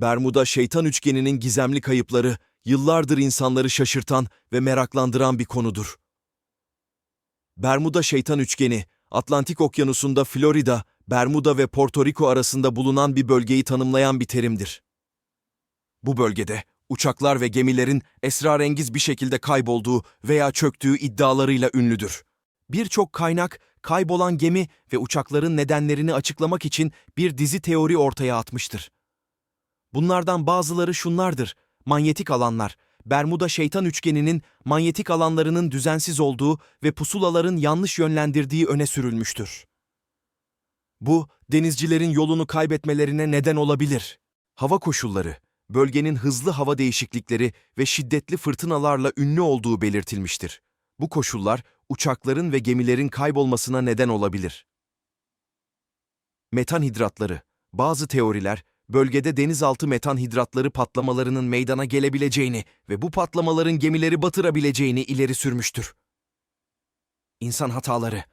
Bermuda şeytan üçgeninin gizemli kayıpları, yıllardır insanları şaşırtan ve meraklandıran bir konudur. Bermuda şeytan üçgeni, Atlantik Okyanusu'nda Florida, Bermuda ve Porto Rico arasında bulunan bir bölgeyi tanımlayan bir terimdir. Bu bölgede uçaklar ve gemilerin esrarengiz bir şekilde kaybolduğu veya çöktüğü iddialarıyla ünlüdür. Birçok kaynak kaybolan gemi ve uçakların nedenlerini açıklamak için bir dizi teori ortaya atmıştır. Bunlardan bazıları şunlardır. Manyetik alanlar, Bermuda şeytan üçgeninin manyetik alanlarının düzensiz olduğu ve pusulaların yanlış yönlendirdiği öne sürülmüştür. Bu, denizcilerin yolunu kaybetmelerine neden olabilir. Hava koşulları, bölgenin hızlı hava değişiklikleri ve şiddetli fırtınalarla ünlü olduğu belirtilmiştir. Bu koşullar, uçakların ve gemilerin kaybolmasına neden olabilir. Metan hidratları, bazı teoriler, bölgede denizaltı metan hidratları patlamalarının meydana gelebileceğini ve bu patlamaların gemileri batırabileceğini ileri sürmüştür. İnsan hataları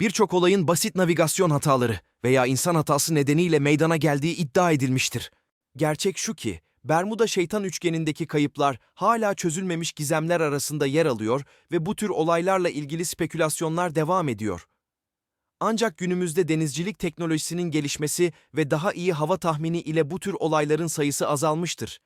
Birçok olayın basit navigasyon hataları veya insan hatası nedeniyle meydana geldiği iddia edilmiştir. Gerçek şu ki, Bermuda şeytan üçgenindeki kayıplar hala çözülmemiş gizemler arasında yer alıyor ve bu tür olaylarla ilgili spekülasyonlar devam ediyor. Ancak günümüzde denizcilik teknolojisinin gelişmesi ve daha iyi hava tahmini ile bu tür olayların sayısı azalmıştır.